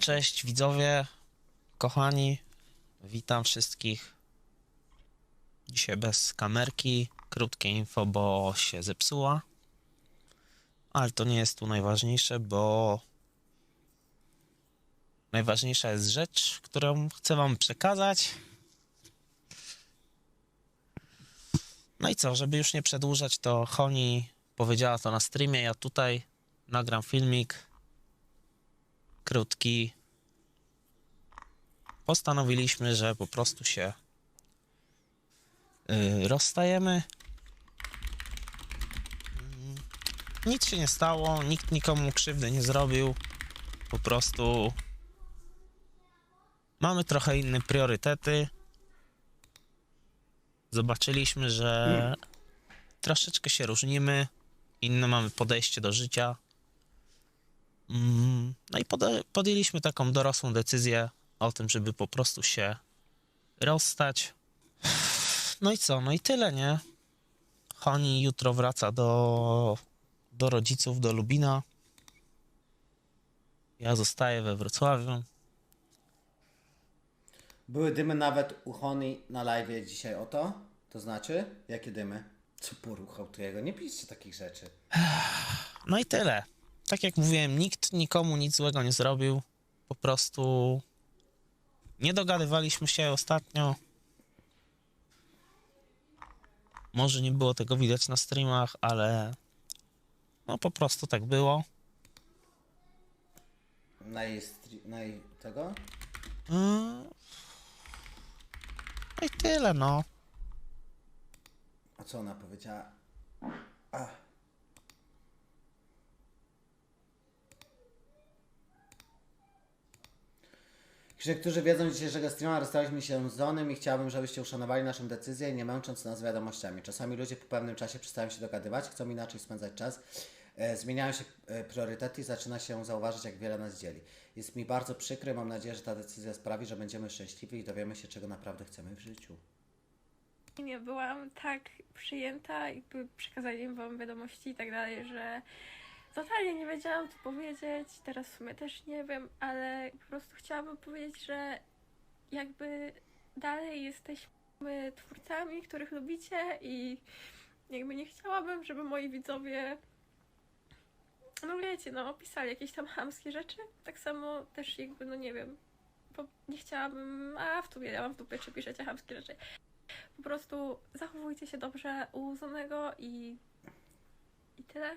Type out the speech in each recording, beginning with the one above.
Cześć widzowie, kochani, witam wszystkich. Dzisiaj bez kamerki, krótkie info, bo się zepsuła. Ale to nie jest tu najważniejsze, bo najważniejsza jest rzecz, którą chcę wam przekazać. No i co, żeby już nie przedłużać, to Honi powiedziała to na streamie, ja tutaj nagram filmik krótki. Postanowiliśmy, że po prostu się yy, rozstajemy. Mm, Nic się nie stało, nikt nikomu krzywdy nie zrobił. Po prostu mamy trochę inne priorytety. Zobaczyliśmy, że troszeczkę się różnimy, inne mamy podejście do życia. Mm, No i podjęliśmy taką dorosłą decyzję o tym, żeby po prostu się rozstać. No i co? No i tyle, nie? Honi jutro wraca do, do rodziców, do Lubina. Ja zostaję we Wrocławiu. Były dymy nawet u Hony na live dzisiaj o to? To znaczy? Jakie dymy? Co poruchał tu jego? Nie piszcie takich rzeczy. No i tyle. Tak jak mówiłem, nikt nikomu nic złego nie zrobił. Po prostu nie dogadywaliśmy się ostatnio. Może nie było tego widać na streamach, ale no po prostu tak było. Na jej, stri- na jej tego? Mm. No i tyle, no. A co ona powiedziała? A. Niektórzy wiedzą dzisiejszego streama, rozstaliśmy się z Zonem i chciałbym, żebyście uszanowali naszą decyzję, nie męcząc nas wiadomościami. Czasami ludzie po pewnym czasie przestają się dogadywać, chcą inaczej spędzać czas, e, zmieniają się e, priorytety i zaczyna się zauważyć, jak wiele nas dzieli. Jest mi bardzo przykro i mam nadzieję, że ta decyzja sprawi, że będziemy szczęśliwi i dowiemy się, czego naprawdę chcemy w życiu. nie byłam tak przyjęta, jakby przekazaniem wam wiadomości i tak dalej, że totalnie nie wiedziałam co powiedzieć, teraz w sumie też nie wiem, ale po prostu chciałabym powiedzieć, że jakby dalej jesteśmy twórcami, których lubicie i jakby nie chciałabym, żeby moi widzowie no wiecie, no opisali jakieś tam chamskie rzeczy, tak samo też jakby, no nie wiem, nie chciałabym, a w tubie, ja mam w dupie, czy piszecie chamskie rzeczy. Po prostu zachowujcie się dobrze u i, i tyle.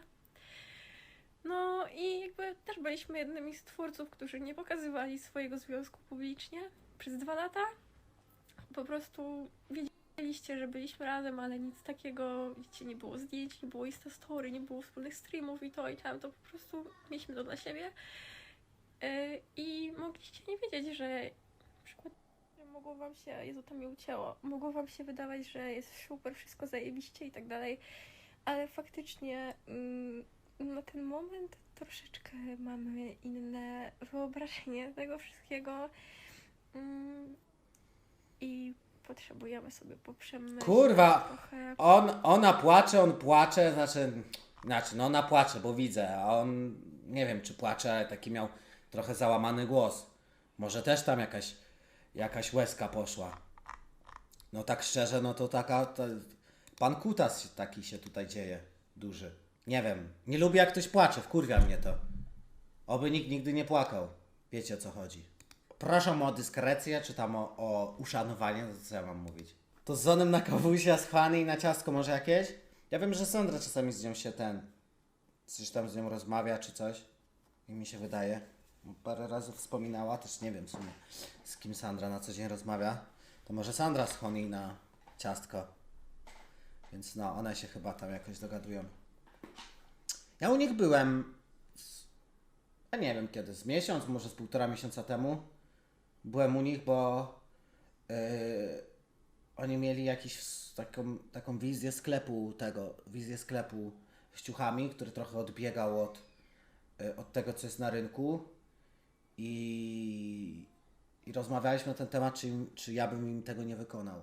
No i jakby też byliśmy jednymi z twórców, którzy nie pokazywali swojego związku publicznie przez dwa lata. Po prostu wiedzieliście, że byliśmy razem, ale nic takiego, wiecie, nie było zdjęć, nie było Insta Story, nie było wspólnych streamów i to i tam, to po prostu mieliśmy to dla siebie. Yy, I mogliście nie wiedzieć, że na przykład mogło wam się, Jezu, to mi ucięło, mogło wam się wydawać, że jest super, wszystko zajebiście i tak dalej, ale faktycznie mm, na ten moment troszeczkę mamy inne wyobrażenie tego wszystkiego mm, i potrzebujemy sobie poprzemyśleć Kurwa! On, ona płacze, on płacze, znaczy, znaczy, no ona płacze, bo widzę, a on, nie wiem czy płacze, ale taki miał trochę załamany głos. Może też tam jakaś, jakaś łezka poszła. No tak szczerze, no to taka, pan Kutas taki się tutaj dzieje, duży. Nie wiem, nie lubię jak ktoś płacze, wkurwia mnie to. Oby nikt nigdy nie płakał. Wiecie o co chodzi. Proszę o dyskrecję, czy tam o, o uszanowanie, to co ja mam mówić. To z Zonem na kawusia, z i na ciastko może jakieś? Ja wiem, że Sandra czasami z nią się ten... Coś tam z nią rozmawia, czy coś. I mi się wydaje. Parę razy wspominała, też nie wiem w sumie z kim Sandra na co dzień rozmawia. To może Sandra z Hony na ciastko. Więc no, one się chyba tam jakoś dogadują. Ja u nich byłem... Ja nie wiem kiedy, z miesiąc, może z półtora miesiąca temu. Byłem u nich, bo... Yy, oni mieli jakiś taką, taką wizję sklepu tego, wizję sklepu z ciuchami, który trochę odbiegał od, y, od tego, co jest na rynku i, i rozmawialiśmy na ten temat, czy, czy ja bym im tego nie wykonał.